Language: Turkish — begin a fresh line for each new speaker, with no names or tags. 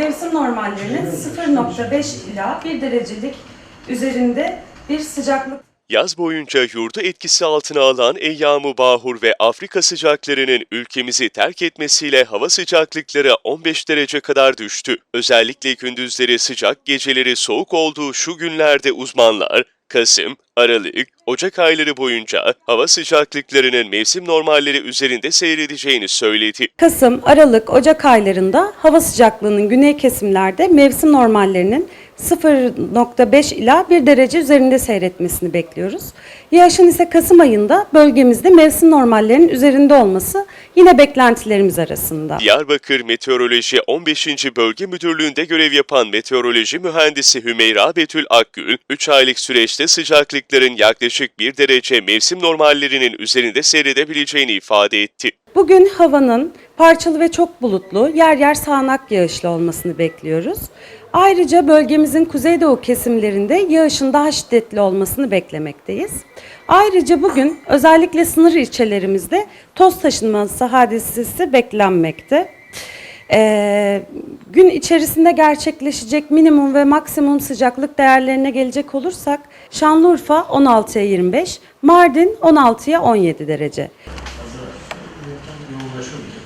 mevsim normallerinin 0.5 ila 1 derecelik üzerinde bir sıcaklık
Yaz boyunca yurdu etkisi altına alan Eyyam-ı Bahur ve Afrika sıcaklarının ülkemizi terk etmesiyle hava sıcaklıkları 15 derece kadar düştü. Özellikle gündüzleri sıcak, geceleri soğuk olduğu şu günlerde uzmanlar, Kasım, Aralık, Ocak ayları boyunca hava sıcaklıklarının mevsim normalleri üzerinde seyredeceğini söyledi.
Kasım, Aralık, Ocak aylarında hava sıcaklığının güney kesimlerde mevsim normallerinin 0.5 ila 1 derece üzerinde seyretmesini bekliyoruz. Yağışın ise Kasım ayında bölgemizde mevsim normallerinin üzerinde olması yine beklentilerimiz arasında.
Diyarbakır Meteoroloji 15. Bölge Müdürlüğü'nde görev yapan meteoroloji mühendisi Hümeyra Betül Akgül, 3 aylık süreçte sıcaklıkların yaklaşık 1 derece mevsim normallerinin üzerinde seyredebileceğini ifade etti.
Bugün havanın parçalı ve çok bulutlu, yer yer sağanak yağışlı olmasını bekliyoruz. Ayrıca bölgemizin kuzeydoğu kesimlerinde yağışın daha şiddetli olmasını beklemekteyiz. Ayrıca bugün özellikle sınır ilçelerimizde toz taşınması hadisesi beklenmekte. Ee, gün içerisinde gerçekleşecek minimum ve maksimum sıcaklık değerlerine gelecek olursak Şanlıurfa 16'ya 25, Mardin 16'ya 17 derece. Hazır.